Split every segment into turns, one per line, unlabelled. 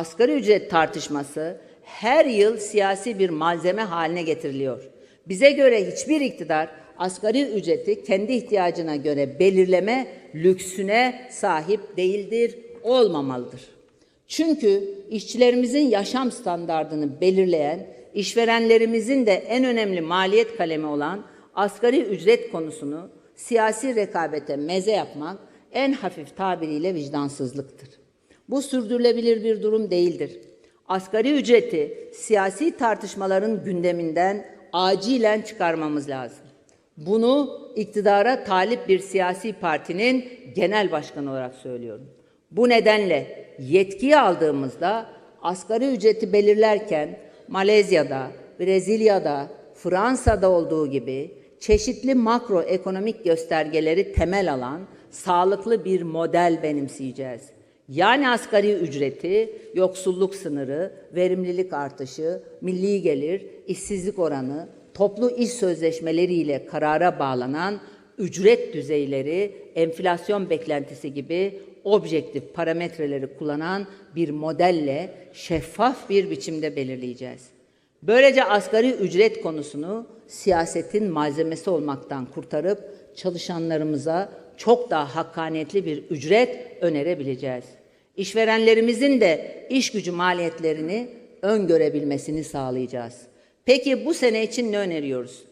Asgari ücret tartışması her yıl siyasi bir malzeme haline getiriliyor. Bize göre hiçbir iktidar asgari ücreti kendi ihtiyacına göre belirleme lüksüne sahip değildir, olmamalıdır. Çünkü işçilerimizin yaşam standardını belirleyen, işverenlerimizin de en önemli maliyet kalemi olan asgari ücret konusunu siyasi rekabete meze yapmak en hafif tabiriyle vicdansızlıktır. Bu sürdürülebilir bir durum değildir. Asgari ücreti siyasi tartışmaların gündeminden acilen çıkarmamız lazım. Bunu iktidara talip bir siyasi partinin genel başkanı olarak söylüyorum. Bu nedenle yetkiyi aldığımızda asgari ücreti belirlerken Malezya'da, Brezilya'da, Fransa'da olduğu gibi çeşitli makroekonomik göstergeleri temel alan sağlıklı bir model benimseyeceğiz. Yani asgari ücreti, yoksulluk sınırı, verimlilik artışı, milli gelir, işsizlik oranı, toplu iş sözleşmeleriyle karara bağlanan ücret düzeyleri, enflasyon beklentisi gibi objektif parametreleri kullanan bir modelle şeffaf bir biçimde belirleyeceğiz. Böylece asgari ücret konusunu siyasetin malzemesi olmaktan kurtarıp çalışanlarımıza çok daha hakkaniyetli bir ücret önerebileceğiz. İşverenlerimizin de iş gücü maliyetlerini öngörebilmesini sağlayacağız. Peki bu sene için ne öneriyoruz?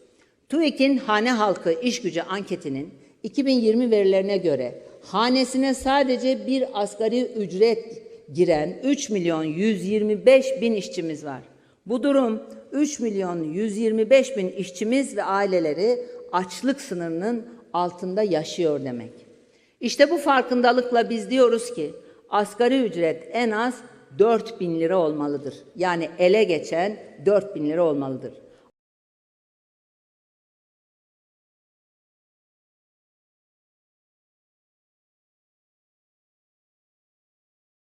TÜİK'in hane halkı iş gücü anketinin 2020 verilerine göre hanesine sadece bir asgari ücret giren 3 milyon 125 bin işçimiz var. Bu durum 3 milyon 125 bin işçimiz ve aileleri açlık sınırının altında yaşıyor demek. İşte bu farkındalıkla biz diyoruz ki asgari ücret en az 4 bin lira olmalıdır. Yani ele geçen 4 bin lira olmalıdır.